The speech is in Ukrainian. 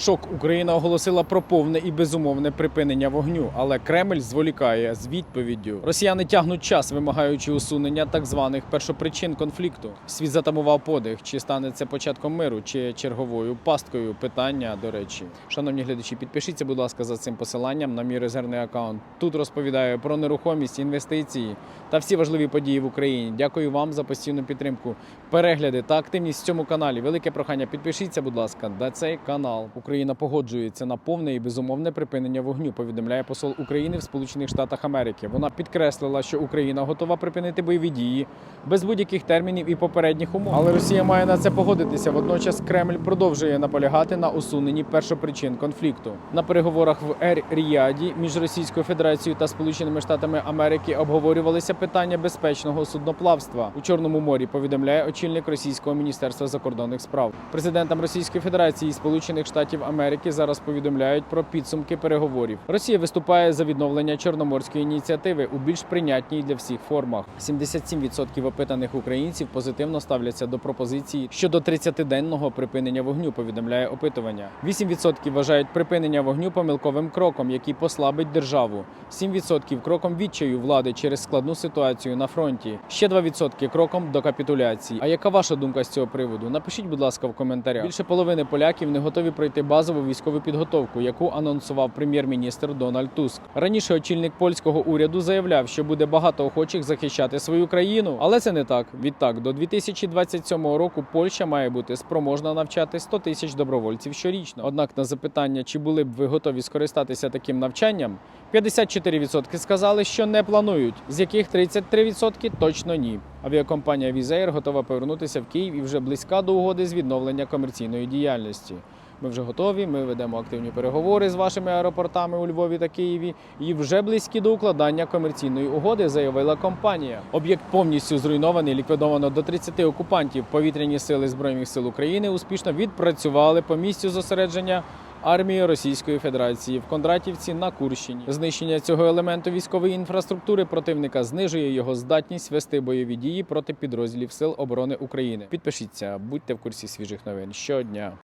Шок Україна оголосила про повне і безумовне припинення вогню, але Кремль зволікає з відповіддю. Росіяни тягнуть час, вимагаючи усунення так званих першопричин конфлікту. Світ затамував подих. Чи стане це початком миру, чи черговою пасткою? Питання до речі. Шановні глядачі, підпишіться, будь ласка, за цим посиланням на мій резервний аккаунт. Тут розповідаю про нерухомість, інвестиції та всі важливі події в Україні. Дякую вам за постійну підтримку, перегляди та активність в цьому каналі. Велике прохання, підпишіться, будь ласка, на цей канал. Україна погоджується на повне і безумовне припинення вогню. Повідомляє посол України в Сполучених Штатах Америки. Вона підкреслила, що Україна готова припинити бойові дії без будь-яких термінів і попередніх умов. Але Росія має на це погодитися. Водночас Кремль продовжує наполягати на усуненні першопричин конфлікту. На переговорах в Ер-Ріаді між Російською Федерацією та Сполученими Штатами Америки обговорювалися питання безпечного судноплавства у Чорному морі. Повідомляє очільник Російського міністерства закордонних справ. Президентам Російської Федерації і Сполучених Штатів Америки зараз повідомляють про підсумки переговорів. Росія виступає за відновлення чорноморської ініціативи у більш прийнятній для всіх формах. 77% опитаних українців позитивно ставляться до пропозиції щодо 30-денного припинення вогню. Повідомляє опитування. 8% вважають припинення вогню помилковим кроком, який послабить державу. 7% кроком відчаю влади через складну ситуацію на фронті. Ще 2% кроком до капітуляції. А яка ваша думка з цього приводу? Напишіть, будь ласка, в коментарях. Більше половини поляків не готові пройти базову військову підготовку, яку анонсував прем'єр-міністр Дональд Туск. Раніше очільник польського уряду заявляв, що буде багато охочих захищати свою країну, але це не так. Відтак, до 2027 року Польща має бути спроможна навчати 100 тисяч добровольців щорічно. Однак на запитання, чи були б ви готові скористатися таким навчанням, 54% сказали, що не планують, з яких 33% точно ні. Авіакомпанія Візеєр готова повернутися в Київ і вже близька до угоди з відновлення комерційної діяльності. Ми вже готові. Ми ведемо активні переговори з вашими аеропортами у Львові та Києві і вже близькі до укладання комерційної угоди, заявила компанія. Об'єкт повністю зруйнований, ліквідовано до 30 окупантів. Повітряні сили збройних сил України успішно відпрацювали по місцю зосередження. Армії Російської Федерації в Кондратівці на Курщині знищення цього елементу військової інфраструктури противника знижує його здатність вести бойові дії проти підрозділів Сил оборони України. Підпишіться, будьте в курсі свіжих новин щодня.